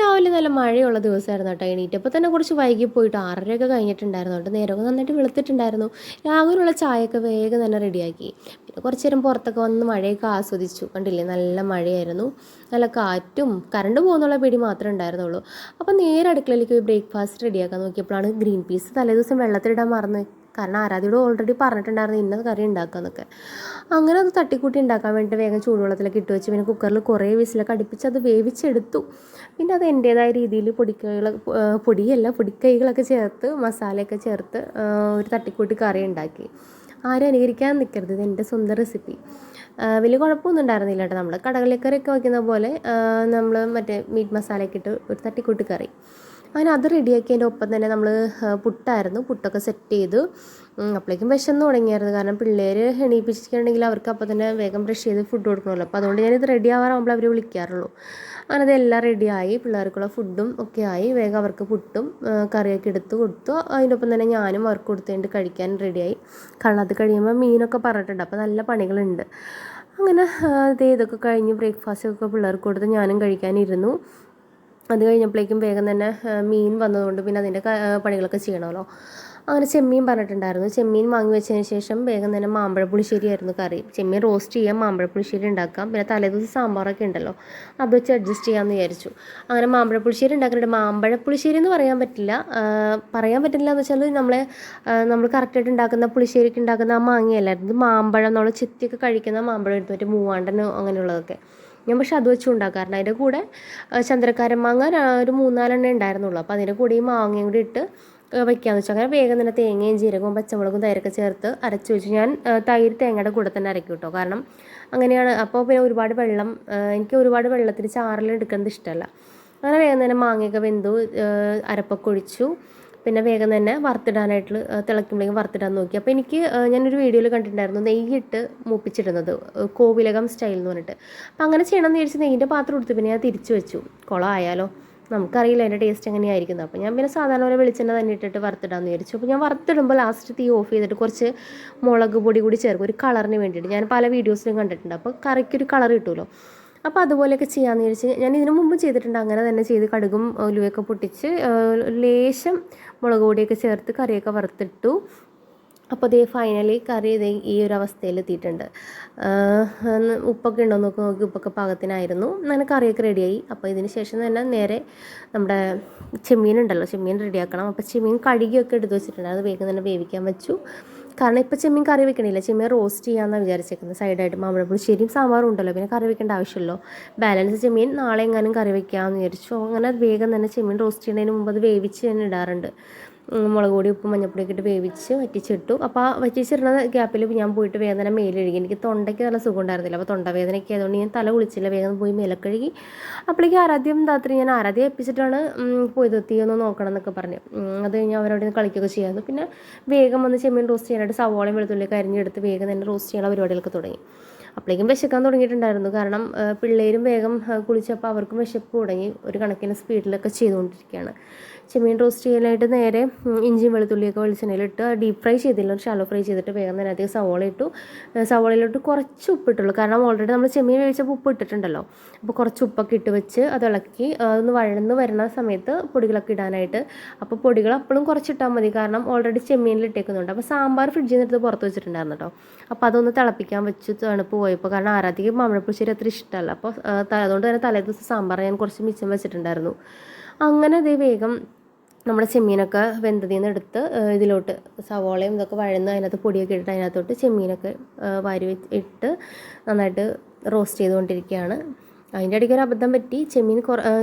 രാവിലെ നല്ല മഴയുള്ള ദിവസമായിരുന്നു കേട്ടോ എണീറ്റപ്പോൾ തന്നെ കുറച്ച് വൈകി പോയിട്ട് ആറരയൊക്കെ കഴിഞ്ഞിട്ടുണ്ടായിരുന്നു കേട്ടോ. നേരമൊക്കെ നന്നായിട്ട് വെളുത്തിട്ടുണ്ടായിരുന്നു. രാവിലെയുള്ള ചായയൊക്കെ വേഗം തന്നെ റെഡിയാക്കി. പിന്നെ കുറച്ച് നേരം പുറത്തൊക്കെ വന്ന് മഴയൊക്കെ ആസ്വദിച്ചു. കണ്ടില്ലേ? നല്ല മഴയായിരുന്നു. നല്ല കാറ്റും കറണ്ട് പോകുന്നുള്ള പേടി മാത്രമേ ഉണ്ടായിരുന്നുള്ളൂ. അപ്പോൾ നേരെ അടുക്കളയിലേക്ക് ബ്രേക്ക്ഫാസ്റ്റ് റെഡിയാക്കാൻ നോക്കിയപ്പോഴാണ് ഗ്രീൻ പീസ് തലേദിവസം വെള്ളത്തിലിടാൻ മറന്ന്. കാരണം ആരാധിയോട് ഓൾറെഡി പറഞ്ഞിട്ടുണ്ടായിരുന്നു ഇന്ന കറി ഉണ്ടാക്കാന്നൊക്കെ അങ്ങനെ അത് തട്ടിക്കൂട്ടി ഉണ്ടാക്കാൻ വേണ്ടിയിട്ട് വേഗം ചൂടുവെള്ളത്തിലൊക്കെ ഇട്ട് വെച്ച് പിന്നെ കുക്കറിൽ കുറേ വിസിലൊക്കെ അടുപ്പിച്ച് അത് വേവിച്ചെടുത്തു. പിന്നെ അത് എന്റേതായ രീതിയിൽ പൊടിക്കൈകൾ പൊടിയല്ല പൊടിക്കൈകളൊക്കെ ചേർത്ത് മസാലയൊക്കെ ചേർത്ത് ഒരു തട്ടിക്കൂട്ടി കറി ഉണ്ടാക്കി. ആരും അനുകരിക്കാൻ നിൽക്കരുത് ഇത് എന്റെ സ്വന്തം റെസിപ്പി വലിയ കുഴപ്പമൊന്നും ഉണ്ടായിരുന്നില്ല കേട്ടോ. നമ്മൾ കടകളിക്കറിയൊക്കെ വയ്ക്കുന്ന പോലെ നമ്മൾ മറ്റേ മീറ്റ് മസാലയൊക്കെ ഇട്ട് ഒരു തട്ടിക്കൂട്ടി കറി. അങ്ങനെ അത് റെഡിയാക്കിയതിന്റെ ഒപ്പം തന്നെ നമ്മൾ പുട്ടായിരുന്നു. പുട്ടൊക്കെ സെറ്റ് ചെയ്തു അപ്പോഴേക്കും വിശന്ന് തുടങ്ങിയായിരുന്നു. കാരണം പിള്ളേർ എണീപ്പിച്ചിട്ടുണ്ടെങ്കിൽ അവർക്ക് അപ്പോൾ തന്നെ വേഗം ബ്രഷ് ചെയ്ത് ഫുഡ് കൊടുക്കണമല്ലോ. അപ്പോൾ അതുകൊണ്ട് ഞാനിത് റെഡി ആവാറാകുമ്പോൾ അവർ വിളിക്കാറുള്ളൂ. അങ്ങനെ അതെല്ലാം റെഡിയായി പിള്ളേർക്കുള്ള ഫുഡും ഒക്കെ ആയി. വേഗം അവർക്ക് പുട്ടും കറിയൊക്കെ എടുത്ത് കൊടുത്തു. അതിന്റെ ഒപ്പം തന്നെ ഞാനും അവർക്ക് കൊടുത്തുകൊണ്ട് കഴിക്കാൻ റെഡിയായി കാരണം അത് കഴിയുമ്പോൾ മീനൊക്കെ പറഞ്ഞിട്ടുണ്ട്. അപ്പോൾ നല്ല പണികളുണ്ട്. അങ്ങനെ ഇതൊക്കെ കഴിഞ്ഞ് ബ്രേക്ക്ഫാസ്റ്റ് ഒക്കെ പിള്ളേർക്ക് കൊടുത്ത് ഞാനും കഴിക്കാനിരുന്നു. അത് കഴിഞ്ഞപ്പോഴേക്കും വേഗം തന്നെ മീൻ വന്നതുകൊണ്ട് പിന്നെ അതിന്റെ പണികളൊക്കെ ചെയ്യണമല്ലോ. അങ്ങനെ ചെമ്മീൻ പറഞ്ഞിട്ടുണ്ടായിരുന്നു. ചെമ്മീൻ വാങ്ങി വെച്ചതിന് ശേഷം വേഗം തന്നെ മാമ്പഴ പുളിശ്ശേരി ആയിരുന്നു കറി. ചെമ്മീൻ റോസ്റ്റ് ചെയ്യാം മാമ്പഴ പുളിശ്ശേരി ഉണ്ടാക്കാം. പിന്നെ തലേദിവസം സാമ്പാറൊക്കെ ഉണ്ടല്ലോ അത് വെച്ച് അഡ്ജസ്റ്റ് ചെയ്യാമെന്ന് വിചാരിച്ചു. അങ്ങനെ മാമ്പഴ പുളിശ്ശേരി ഉണ്ടാക്കുന്നുണ്ട് എന്ന് പറയാൻ പറ്റില്ല. പറയാൻ പറ്റില്ല എന്ന് വെച്ചാൽ നമ്മളെ നമ്മൾ കറക്റ്റായിട്ട് ഉണ്ടാക്കുന്ന പുളിശ്ശേരിക്ക് ഉണ്ടാക്കുന്ന ആ മാങ്ങയല്ലായിരുന്നു മാമ്പഴം നമ്മൾ ചെത്തിയൊക്കെ കഴിക്കുന്ന മാമ്പഴം എടുത്തു മറ്റേ മൂവാണ്ടനോ അങ്ങനെയുള്ളതൊക്കെ. ഞാൻ പക്ഷെ അത് വെച്ച് ഉണ്ടാക്കാറുണ്ട് അതിന്റെ കൂടെ ചന്ദ്രക്കാരൻ മാങ്ങ ഒരു മൂന്നാലെണ്ണേ ഉണ്ടായിരുന്നുള്ളൂ. അപ്പോൾ അതിന്റെ കൂടെ ഈ മാങ്ങയും കൂടി ഇട്ട് വയ്ക്കാമെന്ന് വെച്ചാൽ അങ്ങനെ വേഗം തന്നെ തേങ്ങയും ജീരകവും പച്ചമുളകും തൈരൊക്കെ ചേർത്ത് അരച്ച് വെച്ച്. ഞാൻ തൈര് തേങ്ങയുടെ കൂടെ തന്നെ അരക്കും കേട്ടോ. കാരണം അങ്ങനെയാണ്. അപ്പോൾ പിന്നെ ഒരുപാട് വെള്ളം എനിക്ക് ഒരുപാട് വെള്ളത്തിൽ ചാറിൽ എടുക്കുന്നത് ഇഷ്ടമല്ല. അങ്ങനെ വേഗം തന്നെ മാങ്ങയൊക്കെ വെന്തു അരപ്പൊക്കെ ഒഴിച്ചു. പിന്നെ വേഗം തന്നെ വറുത്തിടാനായിട്ട് തിളയ്ക്കുമ്പോഴേക്കും വറുത്തിടാൻ നോക്കി. അപ്പോൾ എനിക്ക് ഞാനൊരു വീഡിയോയിൽ കണ്ടിട്ടുണ്ടായിരുന്നു നെയ്യിട്ട് മൂപ്പിച്ചിടുന്നത് കോവിലകം സ്റ്റൈൽ എന്ന് പറഞ്ഞിട്ട്. അപ്പോൾ അങ്ങനെ ചെയ്യണമെന്ന് വിചാരിച്ച് നെയ്യിന്റെ പാത്രം എടുത്ത് പിന്നെ ഞാൻ തിരിച്ചു വെച്ചു. കുളം ആയാലോ നമുക്കറിയില്ല അതിന്റെ ടേസ്റ്റ് എങ്ങനെയായിരിക്കുന്നത്. അപ്പോൾ ഞാൻ പിന്നെ സാധാരണ പോലെ വെളിച്ചെണ്ണ തന്നെ ഇട്ടിട്ട് വറുത്തിടാമെന്ന് വിചാരിച്ചു. അപ്പോൾ ഞാൻ വറുത്തിടുമ്പോൾ ലാസ്റ്റ് തീ ഓഫ് ചെയ്തിട്ട് കുറച്ച് മുളക് പൊടി കൂടി ചേർക്കും ഒരു കളറിന് വേണ്ടിയിട്ട്. ഞാൻ പല വീഡിയോസിലും കണ്ടിട്ടുണ്ട്. അപ്പോൾ കറിക്കൊരു കളർ കിട്ടുമല്ലോ അപ്പോൾ അതുപോലെയൊക്കെ ചെയ്യാമെന്ന് വിചാരിച്ച് ഞാൻ ഇതിനു മുമ്പ് ചെയ്തിട്ടുണ്ട്. അങ്ങനെ തന്നെ ചെയ്ത് കടുകും ഉലുവയൊക്കെ പൊട്ടിച്ച് ലേശം മുളക് പൊടിയൊക്കെ ചേർത്ത് കറിയൊക്കെ വറുത്തിട്ടു. അപ്പോൾ ദേ ഫൈനലി കറി ഇതേ ഈ ഒരു അവസ്ഥയിൽ എത്തിയിട്ടുണ്ട്. ഉപ്പൊക്കെ ഉണ്ടോ നോക്കി നോക്കി ഉപ്പൊക്കെ പാകത്തിനായിരുന്നു. അങ്ങനെ കറിയൊക്കെ റെഡിയായി അപ്പോൾ ഇതിന് ശേഷം തന്നെ നേരെ നമ്മുടെ ചെമ്മീൻ ഉണ്ടല്ലോ ചെമ്മീൻ റെഡിയാക്കണം അപ്പോൾ ചെമ്മീൻ കഴുകിയൊക്കെ എടുത്ത് അത് വേഗം തന്നെ വേവിക്കാൻ വെച്ചു. കാരണം ഇപ്പോൾ ചെമ്മീൻ കറി വെക്കണില്ല? ചെമ്മീൻ റോസ്റ്റ് ചെയ്യാമെന്നാണ് വിചാരിച്ചേക്കുന്നത് സൈഡായിട്ട് മാമ്പഴപ്പുളിശ്ശേരിയും സാമ്പാറും ഉണ്ടല്ലോ പിന്നെ കറി വെക്കേണ്ട ആവശ്യമില്ലല്ലോ. ബാലൻസ് ചെമ്മീൻ നാളെ എങ്ങാനും കറി വെക്കാമെന്ന് വിചാരിച്ചു. അങ്ങനെ വേഗം തന്നെ ചെമ്മീൻ റോസ്റ്റ് ചെയ്യുന്നതിന് മുമ്പ് അത് വേവിച്ച് തന്നെ ഇടാറുണ്ട്. മുളക് പൊടി ഉപ്പും മഞ്ഞപ്പൊടിയൊക്കെ ഇട്ട് വേവിച്ച് വറ്റിച്ചിട്ടു. അപ്പോൾ ആ വറ്റിച്ചിരുന്ന ഗ്യാപ്പിൽ ഞാൻ പോയിട്ട് വേദന മേലെഴുകി. എനിക്ക് തൊണ്ടയ്ക്ക് നല്ല സുഖം ഉണ്ടായിരുന്നില്ല. അപ്പോൾ തൊണ്ടവേദനയ്ക്ക് ആയതുകൊണ്ട് ഞാൻ തല കുളിച്ചില്ല. വേഗം പോയി മേലക്കഴുകി. അപ്പോഴേക്കും ആരാധ്യം രാത്രി ഞാൻ ആരാധ്യം ഏൽപ്പിച്ചിട്ടാണ് പോയി പോയത്. തീ ഒന്ന് നോക്കണം എന്നൊക്കെ പറഞ്ഞു. അത് കഴിഞ്ഞ് അവരോട് കളിക്കുകയൊക്കെ ചെയ്യാമായിരുന്നു പിന്നെ വേഗം വന്ന് ചെമ്മീൻ റോസ്റ്റ് ചെയ്യാനായിട്ട് സവോളയും വെളുത്തുള്ളിയൊക്കെ അരിഞ്ഞെടുത്ത് വേഗം തന്നെ റോസ്റ്റ് ചെയ്യാനുള്ള പരിപാടികളൊക്കെ തുടങ്ങി. അപ്പോഴേക്കും വിശക്കാൻ തുടങ്ങിയിട്ടുണ്ടായിരുന്നു. കാരണം പിള്ളേരും വേഗം കുളിച്ചപ്പോൾ അവർക്കും വിശപ്പ് തുടങ്ങി ഒരു കണക്കിന് സ്പീഡിലൊക്കെ ചെയ്തുകൊണ്ടിരിക്കുകയാണ്. ചെമ്മീൻ റോസ്റ്റ് ചെയ്യാനായിട്ട് നേരെ ഇഞ്ചിയും വെളുത്തുള്ളിയൊക്കെ വെളിച്ചെണ്ണയിലിട്ട് ഡീപ്പ് ഫ്രൈ ചെയ്തില്ല ഒരു ഷാലോ ഫ്രൈ ചെയ്തിട്ട് വേഗം തന്നെ അധികം സവോള ഇട്ടു. സവോളയിലോട്ട് കുറച്ച് ഉപ്പിട്ടുള്ളൂ. കാരണം ഓൾറെഡി നമ്മൾ ചെമ്മീൻ വേവിച്ചപ്പോൾ ഉപ്പ് ഇട്ടിട്ടുണ്ടല്ലോ. അപ്പോൾ കുറച്ച് ഉപ്പൊക്കെ ഇട്ട് വെച്ച് അത് ഇളക്കി അതൊന്ന് വഴന്ന് വരുന്ന സമയത്ത് പൊടികളൊക്കെ ഇടാനായിട്ട്. അപ്പോൾ പൊടികൾ അപ്പോഴും കുറച്ചിട്ടാൽ മതി. കാരണം ഓൾറെഡി ചെമ്മീനിൽ ഇട്ടേക്കുന്നുണ്ട് അപ്പോൾ സാമ്പാർ ഫ്രിഡ്ജിൽ നിന്ന് എടുത്ത് പുറത്ത് വെച്ചിട്ടുണ്ടായിരുന്നു കേട്ടോ അപ്പോൾ അതൊന്ന് തിളപ്പിക്കാൻ വെച്ച് തണുപ്പ് പോയപ്പോൾ കാരണം ആരാധിക്ക് മാമ്പഴപ്പുളിശ്ശേരി അത്ര ഇഷ്ടമല്ല. അപ്പോൾ അതുകൊണ്ട് തന്നെ തലേ ദിവസം സാമ്പാർ ഞാൻ കുറച്ച് മിച്ചം വെച്ചിട്ടുണ്ടായിരുന്നു. അങ്ങനെ അതേ വേഗം നമ്മുടെ ചെമ്മീനൊക്കെ വെന്തതിൽ നിന്ന് എടുത്ത് ഇതിലോട്ട് സവോളയും ഇതൊക്കെ വഴന്ന് അതിനകത്ത് പൊടിയൊക്കെ ഇട്ടിട്ട് അതിനകത്തോട്ട് ചെമ്മീനൊക്കെ വാരി വെച്ച് ഇട്ട് നന്നായിട്ട് റോസ്റ്റ് ചെയ്തുകൊണ്ടിരിക്കുകയാണ്. അതിന്റെ ഇടയ്ക്ക് ഒരു അബദ്ധം പറ്റി. ചെമ്മീൻ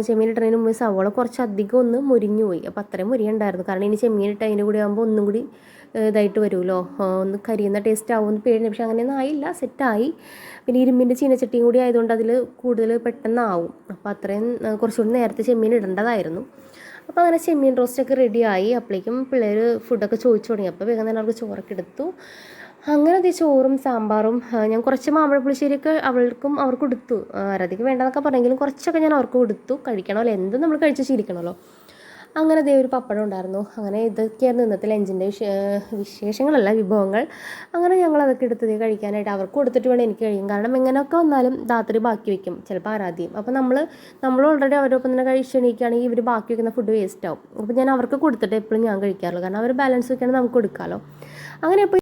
ചെമ്മീൻ ഇട്ടതിന് മുമ്പ് സവോള കുറച്ച് അധികം ഒന്ന് മുരിഞ്ഞു പോയി. അപ്പോൾ അത്രയും മുരിയുണ്ടായിരുന്നു. കാരണം ഇനി ചെമ്മീൻ ഇട്ട് അതിന്റെ കൂടെ ആകുമ്പോൾ ഒന്നും കൂടി ഇതായിട്ട് വരുമല്ലോ. ഒന്ന് കരിയുന്ന ടേസ്റ്റ് ആവുമെന്ന് പേടി പക്ഷെ അങ്ങനെയൊന്നും ആയില്ല. സെറ്റായി പിന്നെ ഇരുമ്പിന്റെ ചീനച്ചട്ടിയും കൂടി ആയതുകൊണ്ട് അതിൽ കൂടുതൽ പെട്ടെന്നാവും. അപ്പോൾ അത്രയും കുറച്ചുകൂടി നേരത്തെ ചെമ്മീൻ ഇടേണ്ടതായിരുന്നു. അപ്പോൾ അങ്ങനെ ചെമ്മീൻ റോസ്റ്റൊക്കെ റെഡിയായി അപ്പോഴേക്കും പിള്ളേർ ഫുഡൊക്കെ ചോദിച്ചു തുടങ്ങി. അപ്പോൾ വേഗം തന്നെ അവർക്ക് ചോറൊക്കെ എടുത്തു. അങ്ങനെ അത് ചോറും സാമ്പാറും ഞാൻ കുറച്ച് മാമ്പഴപ്പുളിശ്ശേരിയൊക്കെ അവൾക്കും അവർക്ക് കൊടുത്തു ആരാധിക്ക് വേണ്ടെന്നൊക്കെ പറഞ്ഞെങ്കിലും കുറച്ചൊക്കെ ഞാൻ അവർക്ക് കൊടുത്തു കഴിക്കണമല്ലോ എന്തും നമ്മൾ കഴിച്ച് ശീലിക്കണമല്ലോ. അങ്ങനെ ദേ ഒരു പപ്പടം ഉണ്ടായിരുന്നു. അങ്ങനെ ഇതൊക്കെയായിരുന്നു ഇന്നത്തെ ലഞ്ചിന്റെ വിശേ വിശേഷങ്ങളല്ല വിഭവങ്ങൾ. അങ്ങനെ ഞങ്ങൾ അതൊക്കെ എടുത്തത് കഴിക്കാനായിട്ട് അവർക്ക് കൊടുത്തിട്ട് വേണം എനിക്ക് കഴിയും കാരണം എങ്ങനെയൊക്കെ വന്നാലും രാത്രി ബാക്കി വെക്കും ചിലപ്പോൾ ആരാധ്യം അപ്പോൾ നമ്മൾ നമ്മൾ ഓൾറെഡി അവരൊപ്പം തന്നെ കഴിച്ചെണീക്കുകയാണെങ്കിൽ ഇവർ ബാക്കി വെക്കുന്ന ഫുഡ് വേസ്റ്റ് ആവും. അപ്പോൾ ഞാൻ അവർക്ക് കൊടുത്തിട്ട് എപ്പോഴും ഞാൻ കഴിക്കാറുള്ളൂ. കാരണം അവർ ബാലൻസ് വെക്കുകയാണെങ്കിൽ നമുക്ക് കൊടുക്കാമല്ലോ. അങ്ങനെ അപ്പോൾ